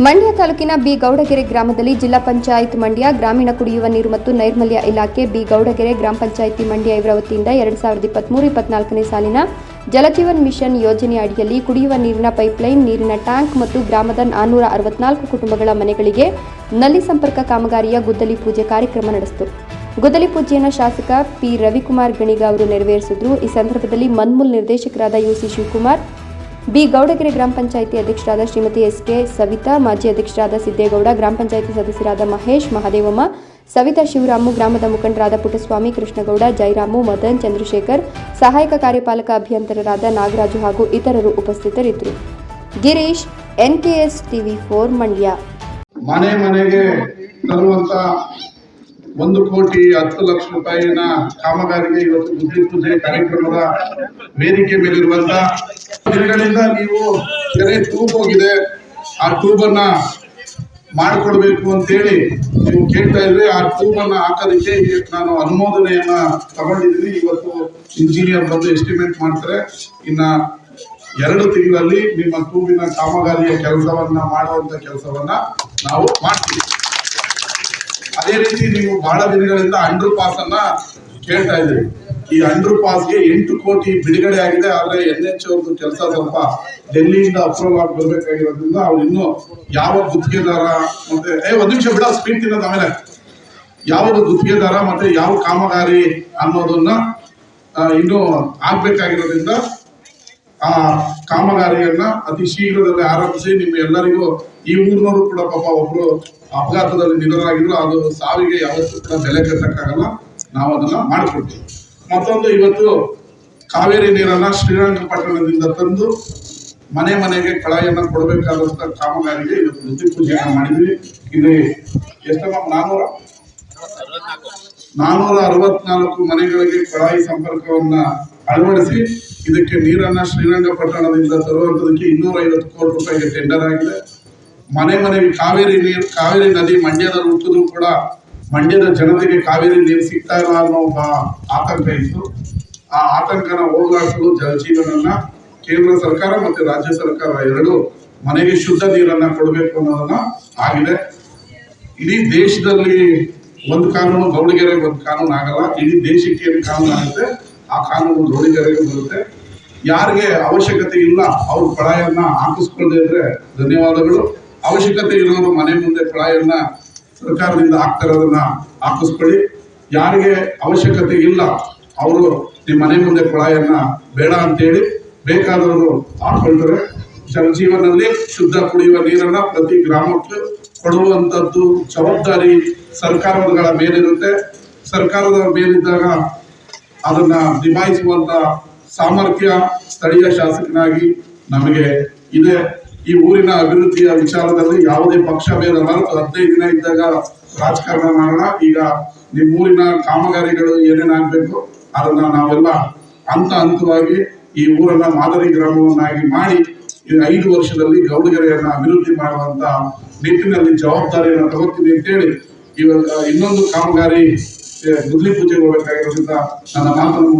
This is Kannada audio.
ಮಂಡ್ಯ ತಾಲೂಕಿನ ಬಿ ಗೌಡಗೆರೆ ಗ್ರಾಮದಲ್ಲಿ ಜಿಲ್ಲಾ ಪಂಚಾಯತ್ ಮಂಡ್ಯ, ಗ್ರಾಮೀಣ ಕುಡಿಯುವ ನೀರು ಮತ್ತು ನೈರ್ಮಲ್ಯ ಇಲಾಖೆ ಬಿ ಗೌಡಗೆರೆ ಗ್ರಾಮ ಪಂಚಾಯಿತಿ ಮಂಡ್ಯ ಇವರ ವತಿಯಿಂದ ಎರಡು ಸಾವಿರದ ಇಪ್ಪತ್ತ್ಮೂರು ಇಪ್ಪತ್ನಾಲ್ಕನೇ ಸಾಲಿನ ಜಲಜೀವನ್ ಮಿಷನ್ ಯೋಜನೆ ಅಡಿಯಲ್ಲಿ ಕುಡಿಯುವ ನೀರಿನ ಪೈಪ್ಲೈನ್, ನೀರಿನ ಟ್ಯಾಂಕ್ ಮತ್ತು ಗ್ರಾಮದ ನಾನ್ನೂರ ಅರವತ್ನಾಲ್ಕು ಕುಟುಂಬಗಳ ಮನೆಗಳಿಗೆ ನಲ್ಲಿ ಸಂಪರ್ಕ ಕಾಮಗಾರಿಯ ಗುದ್ದಲಿ ಪೂಜೆ ಕಾರ್ಯಕ್ರಮ ನಡೆಸಿತು. ಗುದ್ದಲಿ ಪೂಜೆಯನ್ನು ಶಾಸಕ ಪಿ ರವಿಕುಮಾರ್ ಗಣಿಗ ಅವರು ನೆರವೇರಿಸಿದ್ರು. ಈ ಸಂದರ್ಭದಲ್ಲಿ ಮನ್ಮೂಲ್ ನಿರ್ದೇಶಕರಾದ ಯುಸಿ ಶಿವಕುಮಾರ್ ಬಿ. ಗೌಡಗೆರೆ ಗ್ರಾಮ ಪಂಚಾಯಿತಿ ಅಧ್ಯಕ್ಷರಾದ ಶ್ರೀಮತಿ ಎಸ್ ಕೆ ಸವಿತಾ, ಮಾಜಿ ಅಧ್ಯಕ್ಷರಾದ ಸಿದ್ದೇಗೌಡ, ಗ್ರಾಮ ಪಂಚಾಯಿತಿ ಸದಸ್ಯರಾದ ಮಹೇಶ್, ಮಹದೇವಮ್ಮ, ಸವಿತಾ ಶಿವರಾಮು, ಗ್ರಾಮದ ಮುಖಂಡರಾದ ಪುಟ್ಟಸ್ವಾಮಿ, ಕೃಷ್ಣಗೌಡ, ಜೈರಾಮು, ಮದನ್, ಚಂದ್ರಶೇಖರ್, ಸಹಾಯಕ ಕಾರ್ಯಪಾಲಕ ಅಭಿಯಂತರರಾದ ನಾಗರಾಜು ಹಾಗೂ ಇತರರು ಉಪಸ್ಥಿತರಿದ್ದರು. Girish NKS TV four Mandya. ಮನೆ ಮನೆಗೆ ತರುವಂತ ಒಂದು ಕೋಟಿ ಹತ್ತು ಲಕ್ಷ ರೂಪಾಯಿನ ಕಾಮಗಾರಿಗೆ ಇವತ್ತು ಪೂಜೆ ಕಾರ್ಯಕ್ರಮದ ವೇದಿಕೆ ಮೇಲಿರುವಂತ ದಿನಗಳಿಂದ ನೀವು ಕೆರೆ ಟ್ಯೂಬ್ ಹೋಗಿದೆ ಆ ಟ್ಯೂಬನ್ನು ಮಾಡಿಕೊಡ್ಬೇಕು ಅಂತೇಳಿ ನೀವು ಕೇಳ್ತಾ ಇದ್ರಿ ಆ ಟ್ಯೂಬ್ ಅನ್ನ ಹಾಕೋದಕ್ಕೆ ನಾನು ಅನುಮೋದನೆಯನ್ನ ತಗೊಂಡಿದ್ದೀನಿ. ಇವತ್ತು ಇಂಜಿನಿಯರ್ ಬಂದು ಎಸ್ಟಿಮೇಟ್ ಮಾಡ್ತಾರೆ. ಇನ್ನ ಎರಡು ತಿಂಗಳಲ್ಲಿ ನಿಮ್ಮ ಟ್ಯೂಬಿನ ಕಾಮಗಾರಿಯ ಕೆಲಸವನ್ನ ಮಾಡುವಂತ ಕೆಲಸವನ್ನ ನಾವು ಮಾಡ್ತೀವಿ. ಅದೇ ರೀತಿ ನೀವು ಬಹಳ ದಿನಗಳಿಂದ ಅಂಡರ್ ಪಾಸ್ ಅನ್ನ ಕೇಳ್ತಾ ಇದ್ರಿ ಈ ಅಂಡರ್ ಪಾಸ್ಗೆ ಎಂಟು ಕೋಟಿ ಬಿಡುಗಡೆ ಆಗಿದೆ, ಆದ್ರೆ ಎನ್ ಎಚ್ ಅವ್ರದ್ದು ಕೆಲಸ ಸ್ವಲ್ಪ ಡೆಲ್ಲಿಯಿಂದ ಅಪ್ರೂವ್ ಆಗಿ ಬರ್ಬೇಕಾಗಿರೋದ್ರಿಂದ ಅವ್ರು ಇನ್ನು ಯಾವ ಗುತ್ತಿಗೆದಾರ ಮತ್ತೆ ಏ, ಒಂದ್ ನಿಮಿಷ ಬಿಡ ಸ್ಪೀಡ್ ತಿನ್ನೋದು ಆಮೇಲೆ. ಯಾವ ಗುತ್ತಿಗೆದಾರ ಮತ್ತೆ ಯಾವ ಕಾಮಗಾರಿ ಅನ್ನೋದನ್ನ ಇನ್ನೂ ಆಗ್ಬೇಕಾಗಿರೋದ್ರಿಂದ ಆ ಕಾಮಗಾರಿಯನ್ನ ಅತಿ ಶೀಘ್ರದಲ್ಲಿ ಆರಂಭಿಸಿ ನಿಮ್ಮ ಎಲ್ಲರಿಗೂ ಈ ಊರಿನವರು ಕೂಡ ಪಾಪ ಒಬ್ರು ಅಪಘಾತದಲ್ಲಿ ನಿಧನರಾಗಿದ್ರು, ಅದು ಸಾವಿಗೆ ಯಾವತ್ತೂ ಕೂಡ ಬೆಲೆ ಕಟ್ಟಕ್ಕಾಗಲ್ಲ. ನಾವು ಅದನ್ನ ಮಾಡ್ಕೊಡ್ತೀವಿ ಮತ್ತೊಂದು ಇವತ್ತು ಕಾವೇರಿ ನೀರನ್ನ ಶ್ರೀರಂಗಪಟ್ಟಣದಿಂದ ತಂದು ಮನೆ ಮನೆಗೆ ಕಳಾಯನ್ನ ಕೊಡಬೇಕಾದಂತ ಕಾಮಗಾರಿಗೆ ಇವತ್ತು ಬುದ್ಧಿ ಪೂಜೆಯನ್ನ ಮಾಡಿದ್ವಿ. ಇಲ್ಲಿ ಎಷ್ಟಮ್ಮ, ನಾನೂರ? ನಾನೂರ ಅರವತ್ನಾಲ್ಕು ಮನೆಗಳಿಗೆ ಕಳಾಯಿ ಸಂಪರ್ಕವನ್ನ ಅಳವಡಿಸಿ ಇದಕ್ಕೆ ನೀರನ್ನ ಶ್ರೀರಂಗಪಟ್ಟಣದಿಂದ ತರುವಂತದಕ್ಕೆ ಇನ್ನೂರ ಐವತ್ತು ಕೋಟಿ ರೂಪಾಯಿಗೆ ಟೆಂಡರ್ ಆಗಿದೆ. ಮನೆ ಮನೆಗೆ ಕಾವೇರಿ ನೀರು, ಕಾವೇರಿ ನದಿ ಮಂಡ್ಯದಲ್ಲಿ ಹುಟ್ಟಿದ್ರು ಕೂಡ ಮಂಡ್ಯದ ಜನತೆಗೆ ಕಾವೇರಿ ನೀರು ಸಿಗ್ತಾ ಇಲ್ಲ ಅನ್ನೋ ಒಬ್ಬ ಆತಂಕ ಇತ್ತು. ಆ ಆತಂಕನ ಹೋಗಲಾಡಿಸಲು ಜಲಜೀವನನ್ನ ಕೇಂದ್ರ ಸರ್ಕಾರ ಮತ್ತೆ ರಾಜ್ಯ ಸರ್ಕಾರ ಎರಡು ಮನೆಗೆ ಶುದ್ಧ ನೀರನ್ನ ಕೊಡಬೇಕು ಅನ್ನೋದನ್ನ ಆಗಿದೆ. ಇಡೀ ದೇಶದಲ್ಲಿ ಒಂದು ಕಾನೂನು ಗೌಡಿಗೆರೆಗೆ ಒಂದು ಕಾನೂನು ಆಗಲ್ಲ. ಇಡೀ ದೇಶಕ್ಕೆ ಏನು ಕಾನೂನು ಆಗುತ್ತೆ, ಆ ಕಾನೂನು ಗೌಡಿಗೆರೆಗೆ ಬರುತ್ತೆ. ಯಾರಿಗೆ ಅವಶ್ಯಕತೆ ಇಲ್ಲ ಅವ್ರ ಪಳಾಯನ್ನ ಹಾಕಿಸ್ಕೊಳ್ಳದೆ ಇದ್ರೆ ಧನ್ಯವಾದಗಳು. ಅವಶ್ಯಕತೆ ಇರೋರು ಮನೆ ಮುಂದೆ ಕೊಳಾಯನ್ನ ಸರ್ಕಾರದಿಂದ ಆಗ್ತಾ ಇರೋದನ್ನ ಹಾಕಿಸ್ಕೊಳ್ಳಿ. ಯಾರಿಗೆ ಅವಶ್ಯಕತೆ ಇಲ್ಲ, ಅವರು ನಿಮ್ಮ ಮನೆ ಮುಂದೆ ಕೊಳಾಯನ್ನ ಬೇಡ ಅಂತೇಳಿ ಬೇಕಾದವರು ಹಾಕೊಳ್ತಾರೆ ಜಲಜೀವನಲ್ಲಿ ಶುದ್ಧ ಕುಡಿಯುವ ನೀರನ್ನ ಪ್ರತಿ ಗ್ರಾಮಕ್ಕೆ ಕೊಡುವಂತದ್ದು ಜವಾಬ್ದಾರಿ ಸರ್ಕಾರಗಳ ಮೇಲಿರುತ್ತೆ. ಸರ್ಕಾರದ ಮೇಲಿದ್ದಾಗ ಅದನ್ನ ನಿಭಾಯಿಸುವಂತ ಸಾಮರ್ಥ್ಯ ಸ್ಥಳೀಯ ಶಾಸಕನಾಗಿ ನಮಗೆ ಇದೆ. ಈ ಊರಿನ ಅಭಿವೃದ್ಧಿಯ ವಿಚಾರದಲ್ಲಿ ಯಾವುದೇ ಪಕ್ಷ ಮರೆತು ಹದಿನೈದು ದಿನ ಇದ್ದಾಗ ರಾಜಕಾರಣ ಮಾಡೋಣ. ಈಗ ನಿಮ್ಮ ಊರಿನ ಕಾಮಗಾರಿಗಳು ಏನೇನಾಗಬೇಕು ಅದನ್ನ ನಾವೆಲ್ಲ ಹಂತ ಹಂತವಾಗಿ ಈ ಊರನ್ನ ಮಾದರಿ ಗ್ರಾಮವನ್ನಾಗಿ ಮಾಡಿ ಐದು ವರ್ಷದಲ್ಲಿ ಗೌಡಗೆರೆಯನ್ನ ಅಭಿವೃದ್ಧಿ ಮಾಡುವಂತ ನಿಟ್ಟಿನಲ್ಲಿ ಜವಾಬ್ದಾರಿಯನ್ನು ತಗೋತೀನಿ ಅಂತೇಳಿ ಇವಾಗ ಇನ್ನೊಂದು ಕಾಮಗಾರಿ ಗುದ್ಲಿ ಪೂಜೆಗೆ ಹೋಗಬೇಕಾಗಿರೋದ್ರಿಂದ ನನ್ನ ಮಾತನ್ನು